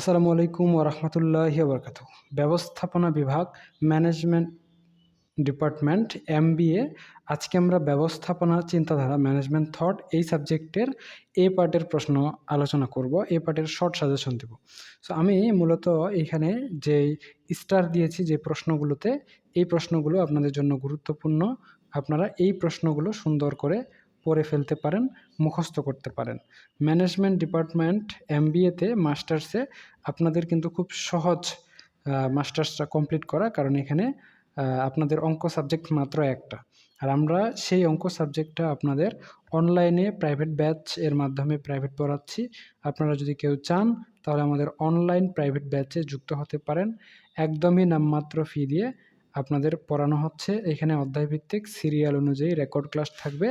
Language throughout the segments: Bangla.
আসসালামু আলাইকুম ওরহমতুল্লাহি বরকাত ব্যবস্থাপনা বিভাগ, ম্যানেজমেন্ট ডিপার্টমেন্ট, এমবিএ। আজকে আমরা ব্যবস্থাপনা চিন্তাধারা ম্যানেজমেন্ট থট এই সাবজেক্টের এ পার্টের প্রশ্ন আলোচনা করব, এ পার্টের শর্ট সাজেশন দেব। সো আমি মূলত এখানে যে স্টার দিয়েছি যে প্রশ্নগুলোতে, এই প্রশ্নগুলো আপনাদের জন্য গুরুত্বপূর্ণ। আপনারা এই প্রশ্নগুলো সুন্দর করে পড়ে ফেলতে পারেন, মুখস্থ করতে পারেন। ম্যানেজমেন্ট ডিপার্টমেন্ট এম এমবিএতে মাস্টার্সে আপনাদের কিন্তু খুব সহজ মাস্টার্সটা কমপ্লিট করা, কারণ এখানে আপনাদের অঙ্ক সাবজেক্ট মাত্র একটা। আর আমরা সেই অঙ্ক সাবজেক্টটা আপনাদের অনলাইনে প্রাইভেট ব্যাচ এর মাধ্যমে প্রাইভেট পড়াচ্ছি। আপনারা যদি কেউ চান, তাহলে আমাদের অনলাইন প্রাইভেট ব্যাচে যুক্ত হতে পারেন। একদমই নামমাত্র ফি দিয়ে আপনাদের পড়ানো হচ্ছে। এখানে অধ্যায়ভিত্তিক সিরিয়াল অনুযায়ী রেকর্ড ক্লাস থাকবে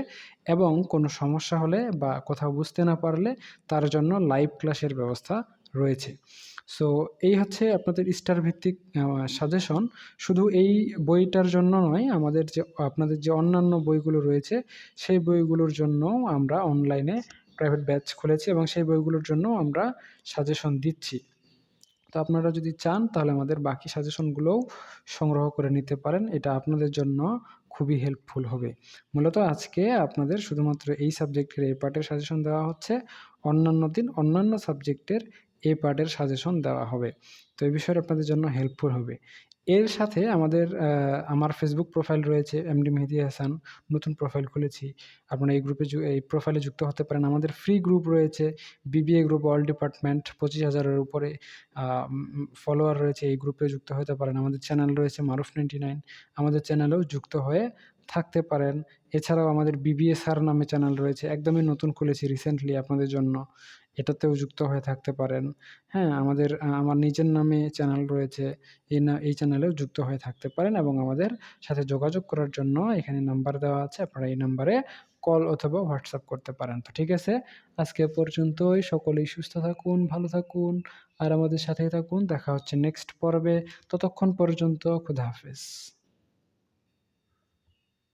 এবং কোনো সমস্যা হলে বা কোথাও বুঝতে না পারলে তার জন্য লাইভ ক্লাসের ব্যবস্থা রয়েছে। সো এই হচ্ছে আপনাদের স্টার ভিত্তিক সাজেশন শুধু এই বইটার জন্য নয়, আমাদের যে, আপনাদের যে অন্যান্য বইগুলো রয়েছে, সেই বইগুলোর জন্য আমরা অনলাইনে প্রাইভেট ব্যাচ খুলেছি এবং সেই বইগুলোর জন্য আমরা সাজেশন দিচ্ছি। তো আপনারা যদি চান, তাহলে আমাদের বাকি সাজেশনগুলোও সংগ্রহ করে নিতে পারেন। এটা আপনাদের জন্য খুবই হেল্পফুল হবে। মূলত আজকে আপনাদের শুধুমাত্র এই সাবজেক্টের এ পার্টের সাজেশন দেওয়া হচ্ছে। অন্যান্য দিন অন্যান্য সাবজেক্টের এ পার্টের সাজেশন দেওয়া হবে। তো এই বিষয়ে আপনাদের জন্য হেল্পফুল হবে। এর সাথে আমাদের আমার ফেসবুক প্রোফাইল রয়েছে এমডি মেহেদি হাসান নতুন প্রোফাইল খুলেছি। আপনারা এই গ্রুপে এই প্রোফাইলে যুক্ত হতে পারেন। আমাদের ফ্রি গ্রুপ রয়েছে বিবিএ গ্রুপ অল ডিপার্টমেন্ট পঁচিশ হাজারের উপরে ফলোয়ার রয়েছে। এই গ্রুপে যুক্ত হতে পারেন। আমাদের চ্যানেল রয়েছে মারুফ নাইনটি নাইন। আমাদের চ্যানেলেও যুক্ত হয়ে থাকতে পারেন। এছাড়াও আমাদের বিবিএসআর নামে চ্যানেল রয়েছে, একদমই নতুন খুলেছি রিসেন্টলি আপনাদের জন্য। এটাতেও যুক্ত হয়ে থাকতে পারেন। হ্যাঁ আমাদের আমার নিজের নামে চ্যানেল রয়েছে এই না, এই চ্যানেলেও যুক্ত হয়ে থাকতে পারেন এবং আমাদের সাথে যোগাযোগ করার জন্য এখানে নাম্বার দেওয়া আছে, আপনারা এই নাম্বারে কল অথবা হোয়াটসঅ্যাপ করতে পারেন। তো ঠিক আছে, আজকে পর্যন্তই। সকলেই সুস্থ থাকুন, ভালো থাকুন, আর আমাদের সাথেই থাকুন। দেখা হচ্ছে নেক্সট পর্বে। ততক্ষণ পর্যন্ত খুদা হাফেজ।